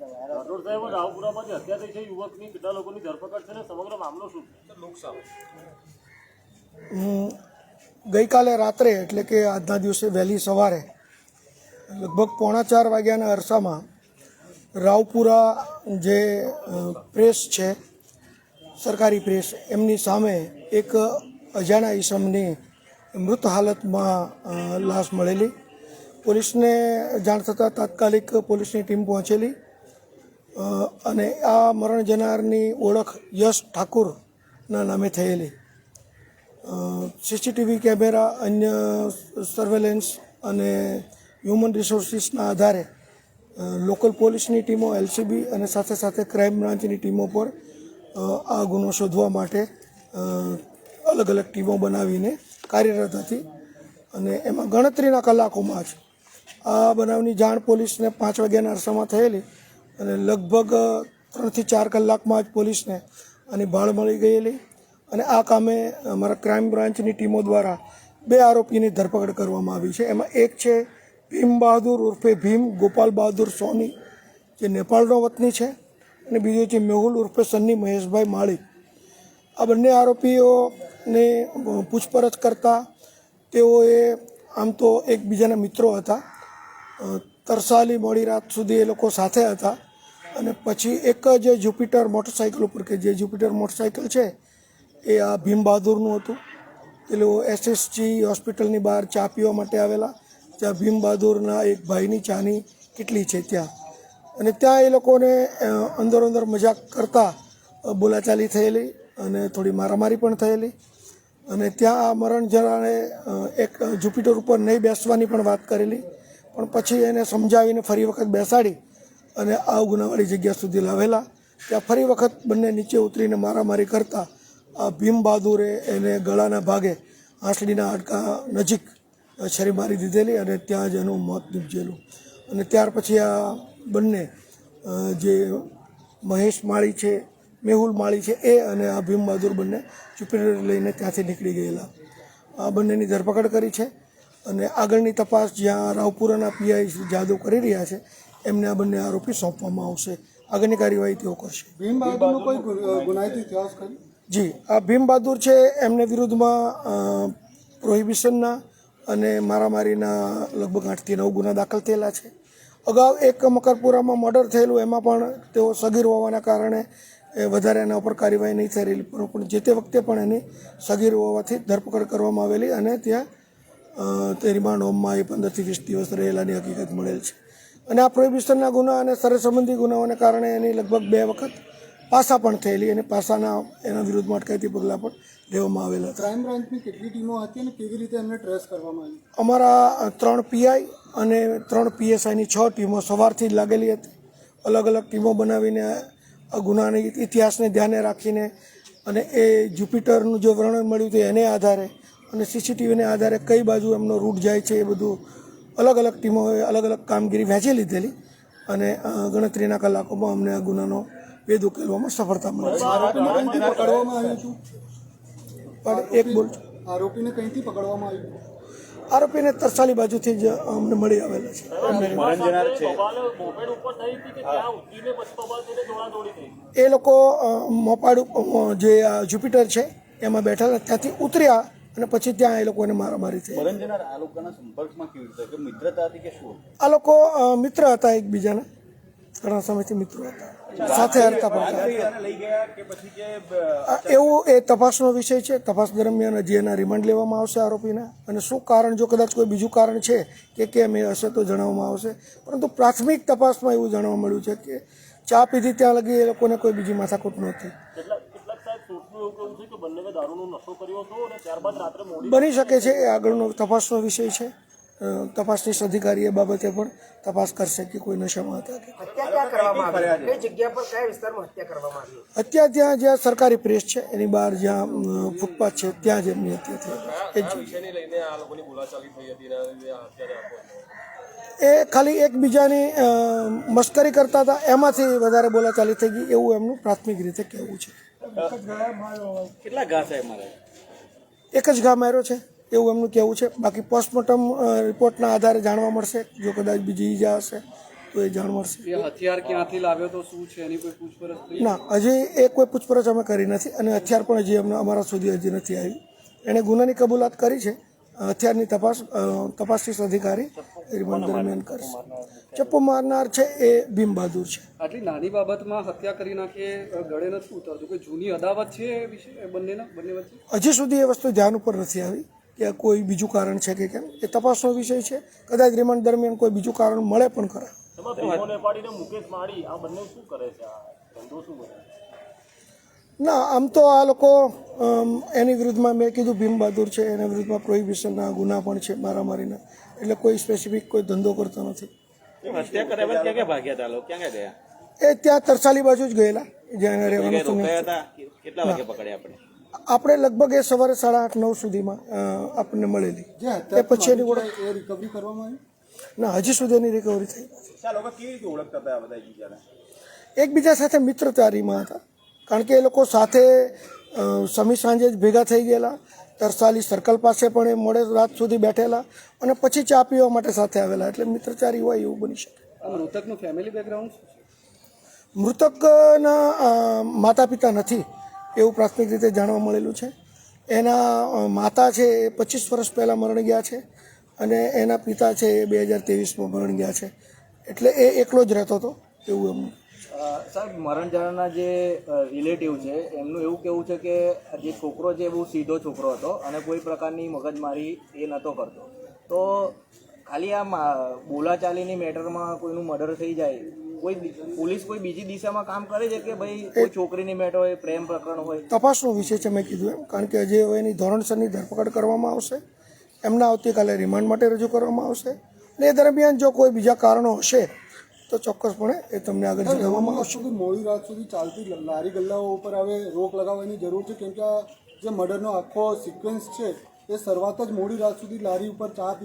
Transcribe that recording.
રાઠોડ ગઈકાલે રાત્રે, એટલે કે આજના દિવસે વહેલી સવારે, લગભગ પોણા ચાર વાગ્યાના અરસામાં રાવપુરા જે પ્રેસ છે, સરકારી પ્રેસ, એમની સામે એક અજાણા ઈસમની મૃત હાલતમાં લાશ મળેલી. પોલીસને જાણ થતાં તાત્કાલિક પોલીસની ટીમ પહોંચેલી. અને આ મરણ જનારની ઓળખ યશ ઠાકુરના નામે થયેલી. સીસીટીવી કેમેરા, અન્ય સર્વેલન્સ અને હ્યુમન રિસોર્સિસના આધારે લોકલ પોલીસની ટીમો, એલસીબી અને સાથે સાથે ક્રાઇમ બ્રાન્ચની ટીમો પર આ ગુનો શોધવા માટે અલગ અલગ ટીમો બનાવીને કાર્યરત હતી. અને એમાં ગણતરીના કલાકોમાં જ આ બનાવની જાણ પોલીસને પાંચ વાગ્યાના અરસામાં થયેલી. અને લગભગ ત્રણથી ચાર કલાકમાં જ પોલીસને આની ભાળ મળી ગયેલી અને આ કામે અમારા ક્રાઇમ બ્રાન્ચની ટીમો દ્વારા બે આરોપીની ધરપકડ કરવામાં આવી છે. એમાં એક છે ભીમ બહાદુર ઉર્ફે ભીમ ગોપાલ બહાદુર સોની, જે નેપાળનો વતની છે, અને બીજો છે મેહુલ ઉર્ફે સન્ની મહેશભાઈ માળી. આ બંને આરોપીઓને પૂછપરછ કરતા તેઓએ આમ તો એકબીજાના મિત્રો હતા. તરસાલી મોડી રાત સુધી એ લોકો સાથે હતા. અને પછી એક જે જુપિટર મોટરસાઇકલ ઉપર કે જે જુપિટર મોટરસાઇકલ છે, એ આ ભીમ બહાદુરનું હતું. પેલું એસએસજી હોસ્પિટલની બહાર ચા પીવા માટે આવેલા ત્યાં ભીમ બહાદુરના એક ભાઈની ચાની કેટલી છે ત્યાં. અને ત્યાં એ લોકોને અંદર અંદર મજાક કરતા બોલાચાલી થયેલી અને થોડી મારામારી પણ થયેલી. અને ત્યાં આ મરણ જરાને એક જુપિટર ઉપર નહીં બેસવાની પણ વાત કરેલી. પણ પછી એને સમજાવીને ફરી વખત બેસાડી. અને આ ગુનાવાળી જગ્યા સુધી લાવેલા. ત્યાં ફરી વખત બંને નીચે ઉતરીને મારામારી કરતા આ ભીમ બહાદુરે એને ગળાના ભાગે આંસળીના હાડકા નજીક છરી મારી દીધેલી અને ત્યાં જ એનું મોત નીપજેલું. અને ત્યાર પછી આ બંને જે મહેશ માળી છે, મેહુલ માળી છે, એ અને આ ભીમ બહાદુર બંને ચૂંટણી લઈને ત્યાંથી નીકળી ગયેલા. આ બંનેની ધરપકડ કરી છે અને આગળની તપાસ જ્યાં રાવપુરાના પીઆઈ જાદવ કરી રહ્યા છે એમને આ બંને આરોપી સોંપવામાં આવશે. આગળની કાર્યવાહી તેઓ કરશે. કોઈ જી આ ભીમ બહાદુર છે એમને વિરુદ્ધમાં પ્રોહિબિશનના અને મારામારીના લગભગ આઠથી નવ ગુના દાખલ થયેલા છે. અગાઉ એક મકરપુરામાં મર્ડર થયેલું એમાં પણ તેઓ સગીર હોવાના કારણે એ વધારે એના ઉપર કાર્યવાહી નહીં થઈ રહેલી પણ જે તે વખતે પણ એની સગીર હોવાથી ધરપકડ કરવામાં આવેલી અને ત્યાં તે રિમાન્ડ હોમમાં એ પંદરથી વીસ દિવસ રહેલાની હકીકત મળેલ છે. અને આ પ્રોહિબિશનના ગુના અને સરહદ સંબંધી ગુનાઓને કારણે એની લગભગ બે વખત પાસા પણ થયેલી અને પાસાના એના વિરુદ્ધમાં અટકાયતી પગલાં પણ લેવામાં આવેલા હતા. ક્રાઇમ બ્રાન્ચની કેટલી ટીમો હતી અને કેવી રીતે એમને ટ્રેસ કરવામાં આવી? અમારા ત્રણ પીઆઈ અને ત્રણ પીએસઆઈની છ ટીમો સવારથી જ લાગેલી હતી. અલગ અલગ ટીમો બનાવીને આ ગુનાની ઇતિહાસને ધ્યાને રાખીને અને એ જુપિટરનું જે વર્ણન મળ્યું હતું એને આધારે અને સીસીટીવીને આધારે કઈ બાજુ એમનો રૂટ જાય છે એ બધું અલગ અલગ ટીમોએ અલગ અલગ કામગીરી વહેંચી લીધેલી અને ગણતરીના કલાકોમાં અમને આ ગુનાનો વેદ ઉકેલવામાં સફળતા મળી. છે આરોપીને કઈથી પકડવામાં આવ્યું હતું પણ એક બોલ. આરોપીને કંઈથી પકડવામાં આવ્યું? આરોપીને તરસાલી બાજુથી જ અમને મળી આવેલા છે. એ લોકો મોપાડ જે જુપિટર છે એમાં બેઠેલા ત્યાંથી ઉતર્યા અને પછી ત્યાં એ લોકોને મારામારી થઈ. આ લોકોના સંપર્કમાં કેવી રીતે? કે મિત્રતા હતી કે શું? આ લોકો મિત્ર હતા એકબીજાના. ઘણા સમયથી મિત્રો હતા. સાથે હરતા પડતા એવું એ તપાસનો વિષય છે. તપાસ દરમિયાન હજી એના રિમાન્ડ લેવામાં આવશે આરોપીના. અને શું કારણ જો કદાચ કોઈ બીજું કારણ છે કે કેમ એ હશે તો જણાવવામાં આવશે. પરંતુ પ્રાથમિક તપાસમાં એવું જાણવા મળ્યું છે કે ચા પીધી ત્યાં લગી એ લોકોને કોઈ બીજી માથાકૂટ નહોતી. સોચનું છે કે બંને દારૂનો નશો કર્યો હતો અને ત્યારબાદ રાત્રે મોડી બની શકે છે એ આગળનો તપાસનો વિષય છે. તપાસનીશ અધિકારી એ બાબતે પણ તપાસ કરશે કે કોઈ નશામાં હતા કે હત્યા ક્યાં કરવામાં આવી? કઈ જગ્યા પર કયા વિસ્તારમાં હત્યા કરવામાં આવી? અત્યારે ત્યાં જ્યાં સરકારી પ્રેસ છે એની બહાર જ્યાં ફૂટપાથ છે ત્યાં જ એમની હત્યા થઈ. એ જ વિષયને લઈને આ લોકોની બોલાચાલી થઈ હતી અને અત્યારે આપો એ ખાલી એકબીજાની મશ્કરી કરતા હતા એમાંથી વધારે બોલાચાલી થઈ ગઈ એવું એમનું પ્રાથમિક રીતે કહેવું છે. કેટલા ઘા સાહેબ મારે એક જ ઘા માર્યો છે એવું એમનું કહેવું છે. બાકી પોસ્ટમોર્ટમ રિપોર્ટના આધારે જાણવા મળશે. જો કદાચ બીજી ઈજા હશે તો એ જાણ મળશે. હથિયાર ક્યાંથી લાવ્યો તો શું છે? એની કોઈ પૂછપરછ ના હજી એ કોઈ પૂછપરછ અમે કરી નથી અને હથિયાર પણ હજી અમને અમારા સુધી હજી નથી આવી. એણે ગુનાની કબૂલાત કરી છે. હથિયારની તપાસ તપાસનીશ અધિકારી રિમાન્ડ દરમિયાન કરશે. ચપ્પો મારનાર છે એ ભીમ બહાદુર છે. આટલી નાની બાબતમાં હત્યા કરી નાખે ગળે નથી ઉતરતું કે જૂની અદાવત છે બંનેના બંને વચ્ચે? હજી સુધી એ વસ્તુ ધ્યાન ઉપર નથી આવી કે કોઈ બીજું કારણ છે કે કેમ. એ તપાસનો વિષય છે. કદાચ રિમાન્ડ દરમિયાન કોઈ બીજું કારણ મળે પણ ખરા. મુકેશ માળી આ બંને શું કરે છે? ધંધો શું કરે ના આમ તો આ લોકો એની વિરુદ્ધમાં મેં કીધું ભીમ બહાદુર છે એના વિરુદ્ધમાં પ્રોહિબિશનના ગુના પણ છે મારામારીના. એટલે કોઈ સ્પેસિફિક કોઈ ધંધો કરતો નથી. એ ત્યાં તરસાલી બાજુ જ ગયેલા જ્યાં એને રહેવાનું આપણે? આપણે લગભગ એ સવારે સાડા આઠ નવ સુધીમાં આપણને મળેલી. જે એ પછી એની ઓળખ રિકવરી કરવામાં આવી? ના હજી સુધી એની રિકવરી થઈ નથી. આ લોકો કેવી રીતે ઓળખતા હતા આ બધા એકબીજાને એકબીજા સાથે મિત્રતારીમાં હતા. કારણ કે એ લોકો સાથે સમી સાંજે જ ભેગા થઈ ગયેલા. તરસાલી સર્કલ પાસે પણ એ મોડે રાત સુધી બેઠેલા અને પછી ચા પીવા માટે સાથે આવેલા. એટલે મિત્રચારી હોય એવું બની શકે. મૃતકનું ફેમિલી બેકગ્રાઉન્ડ મૃતકના માતા પિતા નથી એવું પ્રાથમિક રીતે જાણવા મળેલું છે. એના માતા છે એ પચીસ વર્ષ પહેલાં મરણ ગયા છે અને એના પિતા છે એ બે હજાર ત્રેવીસમાં મરણ ગયા છે. એટલે એ એકલો જ રહેતો હતો એવું એમનું સાહેબ, મરણ જણાના જે રિલેટિવ છે, એમનું એવું કેવું છે કે જે છોકરો છે બહુ સીધો છોકરો હતો અને કોઈ પ્રકારની મગજમારી એ નહોતો કરતો. તો ખાલી આ બોલાચાલીની મેટરમાં કોઈનું મર્ડર થઈ જાય, કોઈ પોલીસ કોઈ બીજી દિશામાં કામ કરે છે કે ભાઈ કોઈ છોકરીની મેટર હોય, પ્રેમ પ્રકરણ હોય? તપાસનો વિષય છે, મેં કીધું એમ. કારણ કે જે એની ધોરણસરની ધરપકડ કરવામાં આવશે, એમના આવતીકાલે રિમાન્ડ માટે રજૂ કરવામાં આવશે. અને એ દરમિયાન જો કોઈ બીજા કારણો હશે તો ચોક્કસપણે એ તમને આગળ જણાવવામાં આવશે. કે મોડી રાત સુધી ચાલતી લારી ગલ્લાઓ ઉપર હવે રોક લગાવવાની જરૂર છે? કેમ કે આ જે મર્ડરનો આખો સિક્વન્સ છે એ શરૂઆત જ મોડી રાત સુધી લારી ઉપર ચા પી